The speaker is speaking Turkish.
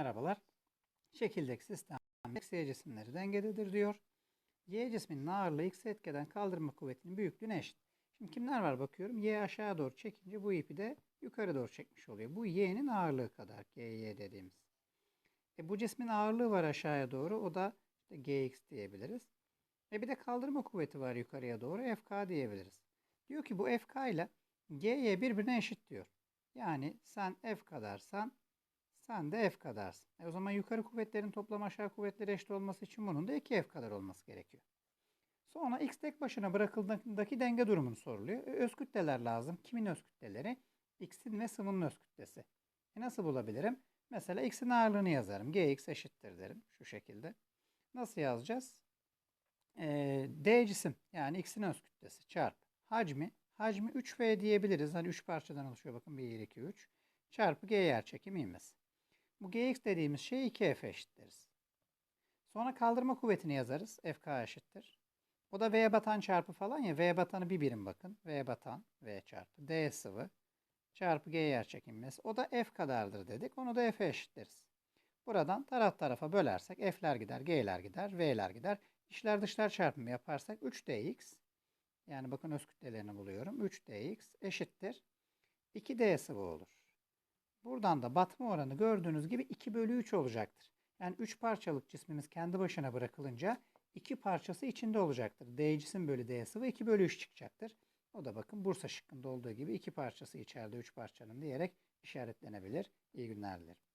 Merhabalar. Şekildeki sistem x y cisimleri dengededir diyor. Y cisminin ağırlığı x'e etkeden kaldırma kuvvetinin büyüklüğüne eşit. Şimdi kimler var bakıyorum. Y aşağı doğru çekince bu ipi de yukarı doğru çekmiş oluyor. Bu y'nin ağırlığı kadar. GY dediğimiz. E bu cismin ağırlığı var aşağıya doğru. O da işte gx diyebiliriz. E bir de kaldırma kuvveti var yukarıya doğru. fk diyebiliriz. Diyor ki bu fk ile gy birbirine eşit diyor. Yani sen f kadarsan sen de f kadarsın. E o zaman yukarı kuvvetlerin toplam aşağı kuvvetleri eşit olması için bunun da 2f kadar olması gerekiyor. Sonra x tek başına bırakıldığındaki denge durumunu soruluyor. E, öz kütleler lazım. Kimin öz kütleleri? x'in ve sıvının öz kütlesi. E nasıl bulabilirim? Mesela x'in ağırlığını yazarım. gx eşittir derim. Şu şekilde. Nasıl yazacağız? E, d cisim yani x'in öz kütlesi çarpı hacmi. Hacmi 3v diyebiliriz. Hani 3 parçadan oluşuyor. Bakın 1, 2, 3. Çarpı g yer çekimi ivmesi. Bu gx dediğimiz şey 2f eşittiriz. Sonra kaldırma kuvvetini yazarız. fk eşittir. O da v batan çarpı falan ya. v batanı bir birim bakın. v batan v çarpı d sıvı çarpı g yer çekilmesi. O da f kadardır dedik. Onu da f eşitleriz. Buradan taraf tarafa bölersek f'ler gider, g'ler gider, v'ler gider. İçler dışlar çarpımı yaparsak 3dx yani bakın öz kütlelerini buluyorum. 3dx eşittir. 2d sıvı olur. Buradan da batma oranı gördüğünüz gibi 2 bölü 3 olacaktır. Yani 3 parçalık cismimiz kendi başına bırakılınca 2 parçası içinde olacaktır. D cisim bölü D sıvı 2 bölü 3 çıkacaktır. O da bakın Bursa şıkkında olduğu gibi 2 parçası içeride 3 parçanın diyerek işaretlenebilir. İyi günler dilerim.